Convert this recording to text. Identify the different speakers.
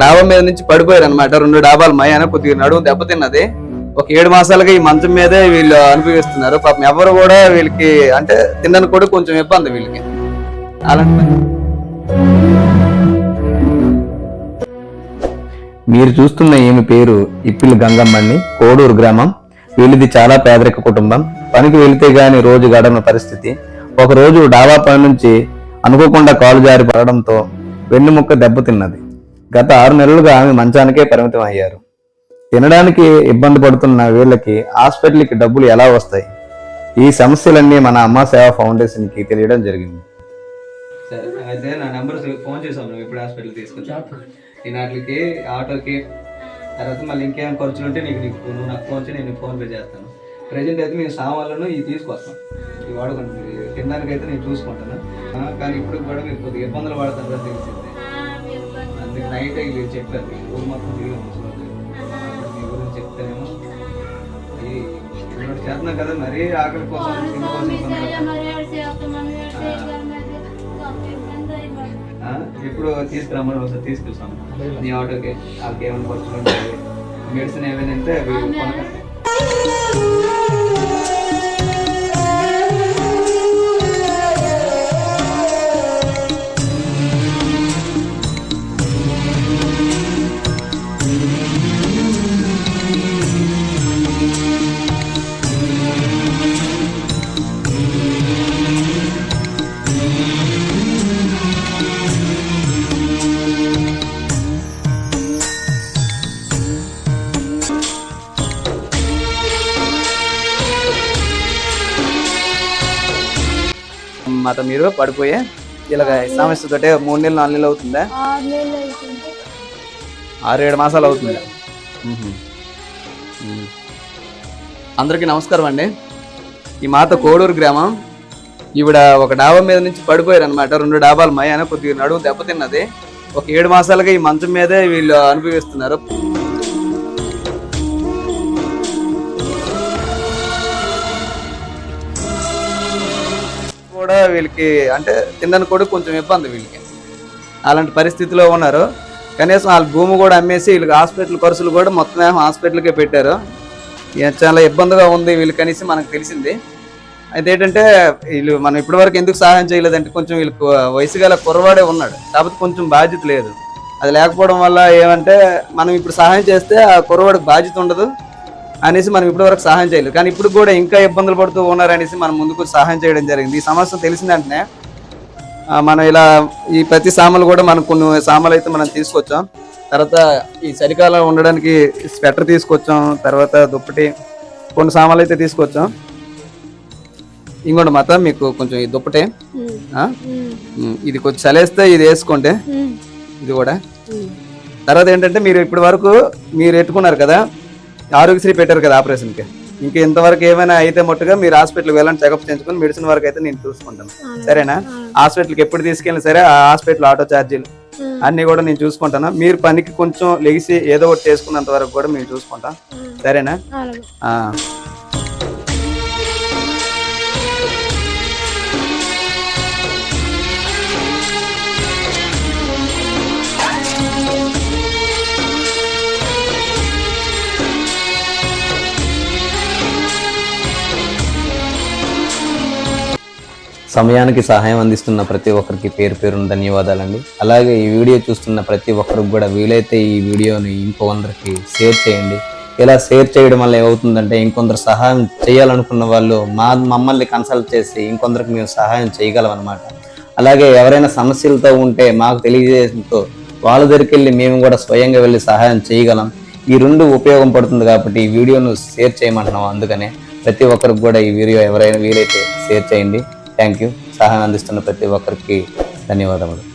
Speaker 1: డాబా మీద నుంచి పడిపోయారు అనమాట రెండు డాబాలు మయాన కొద్దిగా నడుము దెబ్బతిన్నది ఒక ఏడు మాసాలుగా ఈ మంచం మీదే వీళ్ళు అనుభవిస్తున్నారు. పాపం ఎవరు కూడా వీళ్ళకి అంటే తినడానికి కూడా కొంచెం ఇబ్బంది వీళ్ళకి. అలాంటి.
Speaker 2: మీరు చూస్తున్న ఈమె పేరు ఇప్పిలి గంగమ్మని కోడూరు గ్రామం. వీళ్ళది చాలా పేదరిక కుటుంబం. పనికి వెళితే గాని రోజు గడవని పరిస్థితి. ఒకరోజు డాబా పై నుంచి అనుకోకుండా కాలు జారి పడడంతో వెన్నుముక్క దెబ్బతిన్నది గత ఆరు నెలలుగా ఆమె మంచానికే పరిమితం అయ్యారు. తినడానికి ఇబ్బంది పడుతున్న వీళ్ళకి హాస్పిటల్కి డబ్బులు ఎలా వస్తాయి? ఈ సమస్యలన్నీ మన అమ్మ సేవ ఫౌండేషన్కి తెలియడం జరిగింది.
Speaker 3: సరే అయితే నా నెంబర్ ఫోన్ చేసాం నువ్వు ఎప్పుడు హాస్పిటల్ తీసుకొచ్చావు? నేను వాటికి ఆటోకి తర్వాత మళ్ళీ ఇంకేమైనా ఖర్చులు ఉంటే నీకు నీకు నువ్వు నాకు ఫోన్ చేసి నేను నీకు ఫోన్ పే చేస్తాను. ప్రజెంట్ అయితే మేము సామాన్లను ఇవి తీసుకొస్తాం. ఇవి వాడుకుంటుంది తినడానికి అయితే నేను చూసుకుంటాను. కానీ ఇప్పుడు కూడా మీరు కొద్దిగా ఇబ్బందులు పడతారు కదా తెలిసింది. అందుకే నైట్ వీళ్ళు చెప్పారు ఊరు మొత్తం తిరిగి మీ గురించి చెప్తేనేమో ఇప్పుడు చేస్తున్నాం కదా మరీ ఆకలి కోసం ఇప్పుడు తీసుకురమ్మని ఒకసారి తీసుకొస్తాను నీ ఆటోకి వాళ్ళకి ఏమైనా ఖర్చులు ఉంటాయి మెడిసిన్ ఏమైనా ఉంటే అవి కొనకండి
Speaker 1: మాట మీరు పడిపోయే ఇలాగ సమస్యతోటే మూడు నెలలు నాలుగు నెలలు అవుతుందా?
Speaker 4: ఆరు
Speaker 1: ఏడు మాసాలు అవుతుంది. అందరికీ నమస్కారం అండి. ఈ మాత కోడూరు గ్రామం. ఈవిడ ఒక డాబా మీద నుంచి పడిపోయారు అనమాట రెండు డాబాలు మయాన కొద్దిగా నడుము దెబ్బతిన్నది. ఒక ఏడు మాసాలుగా ఈ మంచం మీదే వీళ్ళు అనుభవిస్తున్నారు. కూడా వీళ్ళకి అంటే తినడానికి కూడా కొంచెం ఇబ్బంది వీళ్ళకి. అలాంటి పరిస్థితిలో ఉన్నారు. కనీసం వాళ్ళ భూమి కూడా అమ్మేసి వీళ్ళకి హాస్పిటల్ ఖర్చులు కూడా మొత్తం ఏమో హాస్పిటల్కే పెట్టారు. చాలా ఇబ్బందిగా ఉంది వీళ్ళు కనీసం మనకు తెలిసింది. అయితే ఏంటంటే వీళ్ళు మనం ఇప్పటివరకు ఎందుకు సహాయం చేయలేదంటే కొంచెం వీళ్ళకి వయసు గల కుర్రవాడే ఉన్నాడు. కాకపోతే కొంచెం బాధ్యత లేదు. అది లేకపోవడం వల్ల ఏమంటే మనం ఇప్పుడు సహాయం చేస్తే ఆ కుర్రవాడికి బాధ్యత ఉండదు. అనేసి మనం ఇప్పటివరకు సహాయం చేయలేదు. కానీ ఇప్పుడు కూడా ఇంకా ఇబ్బందులు పడుతూ ఉన్నారు అనేసి మనం ముందుకు సహాయం చేయడం జరిగింది. ఈ సమస్య తెలిసిన వెంటనే ఆ, మనం ఇలా ఈ ప్రతి సామాన్లు కూడా మనం కొన్ని సామాన్లు అయితే మనం తీసుకొచ్చాం. తర్వాత ఈ చలికాలం ఉండడానికి స్వెటర్ తీసుకొచ్చాం. తర్వాత దుప్పటి కొన్ని సామాన్లు అయితే తీసుకొచ్చాం. ఇంకోటి మాత్రం మీకు కొంచెం ఈ దుప్పటి. ఇది కొంచెం చలేస్తే ఇది వేసుకోండి. ఇది కూడా. తర్వాత ఏంటంటే మీరు ఇప్పటి వరకు మీరు ఎట్టుకున్నారు కదా ఆరోగ్యశ్రీ పెట్టారు కదా ఆపరేషన్కి. ఇంకా ఇంతవరకు ఏమైనా అయితే మట్టుగా మీరు హాస్పిటల్కి వెళ్ళండి చెకప్ చేయించుకొని మెడిసిన్ వరకు అయితే నేను చూసుకుంటాను. సరేనా? హాస్పిటల్కి ఎప్పుడు తీసుకెళ్ళినా సరే ఆ హాస్పిటల్ ఆటో ఛార్జీలు అన్నీ కూడా నేను చూసుకుంటాను. మీరు పనికి కొంచెం లెగిసి ఏదో ఒకటి చేసుకున్నంత వరకు కూడా మేము చూసుకుంటాం. సరేనా?
Speaker 2: సమయానికి సహాయం అందిస్తున్న ప్రతి ఒక్కరికి పేరు పేరున ధన్యవాదాలండి. అలాగే ఈ వీడియో చూస్తున్న ప్రతి ఒక్కరికి కూడా వీలైతే ఈ వీడియోని ఇంకో అందరికి షేర్ చేయండి. ఇలా షేర్ చేయడం వల్ల ఏమవుతుందంటే ఇంకొందరు సహాయం చేయాలనుకున్న వాళ్ళు మా మమ్మల్ని కన్సల్ట్ చేసి ఇంకొందరికి మేము సహాయం చేయగలం అనమాట అలాగే ఎవరైనా సమస్యలతో ఉంటే మాకు తెలియజేయడంతో వాళ్ళ దగ్గరికి వెళ్ళి మేము కూడా స్వయంగా వెళ్ళి సహాయం చేయగలం. ఈ రెండు ఉపయోగం పడుతుంది కాబట్టి ఈ వీడియోను షేర్ చేయమంటున్నాం. అందుకనే ప్రతి ఒక్కరికి కూడా ఈ వీడియో ఎవరైనా వీలైతే షేర్ చేయండి. థ్యాంక్ యూ సహాయం అందిస్తున్న ప్రతి ఒక్కరికి ధన్యవాదములు.